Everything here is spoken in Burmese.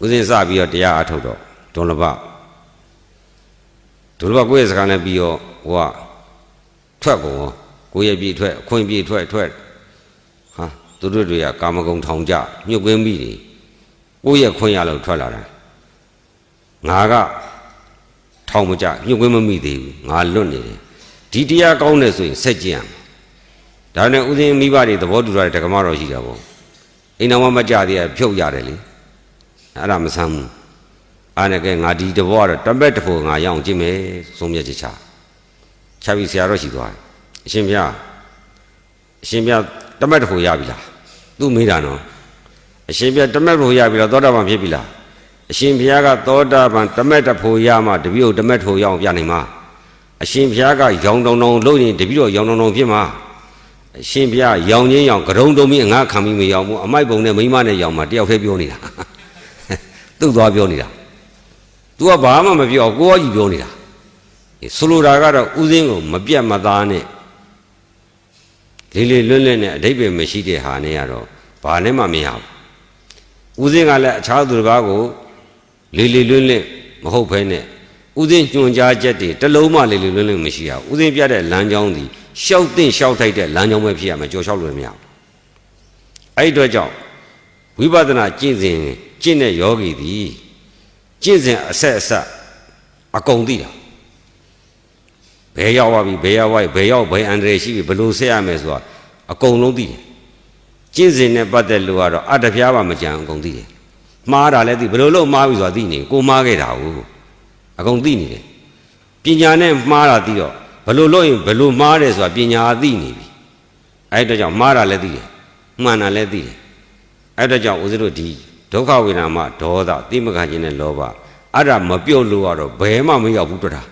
ဦးဇင်းစပြီးတော့တရားအထုတ်တော့ဒုံလဘဒုံလဘကိုယ့်ရဲ့စကားနဲ့ပြီးတော့ဟိုကထွက်ကုန်ရောကိုယ့်ရဲ့ပြည့်ထွက်အခွင့်ပြည့်ထွက်ထွက်ဟာသူတို့တွေကကာမဂုဏ်ထောင်ကြညှုပ်ကွင်းမိတွေကိုယ့်ရဲ့ခွင့်ရလို့ထွက်လာတာငါကထောင်မကြညှုပ်ကွင်းမမိသေးဘူးငါလွတ်နေတယ်ဒီတရားကောင်းတယ်ဆိုရင်ဆက်ကြည့်ရမယ်ဒါနဲ့ဦးဇင်းမိဘတွေသဘောတူတာတက္ကမတော်ရှိတာပေါ့အိမ်တော်မမကြသေးရဖြုတ်ရတယ်လေ အဲ့ဒါမဆမ်းဘူးအားနဲ့ကဲငါဒီတဘောကတော့တပက်တဖို့ငါရအောင်ကြည့်မယ်ဆုံးမြတ်ချချချပြီးဆရာတော်ရှိသွားတယ်အရှင်ဘုရားအရှင်ဘုရားတမက်တဖို့ရပြီလားသူမေးတာနော်အရှင်ဘုရားတမက်တဖို့ရပြီလားသောတာပန်ဖြစ်ပြီလားအရှင်ဘုရားကသောတာပန်တမက်တဖို့ရမှတပည့်တို့တမက်တဖို့ရအောင်ပြနိုင်မှာအရှင်ဘုရားကရောင်တောင်တောင်လို့ရင်တပည့်တို့ရောင်တောင်တောင်ဖြစ်မှာအရှင်ဘုရားရောင်ချင်းရောင်ကရုံတုံးပြီးငါခံပြီးမရောင်ဘူးအမိုက်ပုံနဲ့မိမနဲ့ရောင်မှာတယောက်တည်းပြောနေတာ သူ့သွားပြောနေတာ तू ကဘာမှမပြောကိုယ်ကကြီးပြောနေတာအေးဆိုလိုတာကတော့ဥစဉ်ကိုမပြတ်မသားနဲ့လေးလေးလွတ်လပ်နဲ့အဓိပ္ပာယ်မရှိတဲ့ဟာနဲ့ကတော့ဘာနဲ့မှမရဘူးဥစဉ်ကလည်းအခြားသူတစ်ပါးကိုလေးလေးလွတ်လပ်မဟုတ်ဘဲနဲ့ဥစဉ်ညွှန်ကြားချက်တွေတစ်လုံးမှလေးလေးလွတ်လပ်မရှိရဘူးဥစဉ်ပြတဲ့လမ်းကြောင်းဒီရှောက်တင်ရှောက်ထိုက်တဲ့လမ်းကြောင်းပဲဖြစ်ရမယ်ကြော်လျှောက်လို့မရဘူးအဲ့ဒီအတွက်ကြောင့် ဝိပဿနာကျင့်စဉ်ကျင့်တဲ့ယောဂီသည်ကျင့်စဉ်အဆက်အဆက်အကုန်သိတာဘယ်ရောက်သွားပြီဘယ်ရောက်သွားပြီဘယ်ရောက်ဘယ်အန္တရာယ်ရှိပြီဘယ်လိုဆက်ရမယ်ဆိုတာအကုန်လုံးသိတယ်ကျင့်စဉ်နဲ့ပတ်သက်လို့ကတော့အတ္တပြားပါမကြံအကုန်သိတယ်မှားတာလည်းသိဘယ်လိုလုပ်မှားပြီဆိုတာသိနေကိုမှားခဲ့တာဟုတ်အကုန်သိနေတယ်ပညာနဲ့မှားတာသိတော့ဘယ်လိုလုပ်ရင်ဘယ်လိုမှားတယ်ဆိုတာပညာသိနေပြီအဲ့အတွက်ကြောင့်မှားတာလည်းသိတယ်မှန်တာလည်းသိတယ် အဲ့ဒါကြောင့်ဦးဇင်းတို့ဒီဒုက္ခဝေဒနာမှဒေါသတိမခခြင်းနဲ့လောဘအဲ့ဒါမပြုတ်လို့ကတော့ဘယ်မှမရောက်ဘူးတွေ့တာ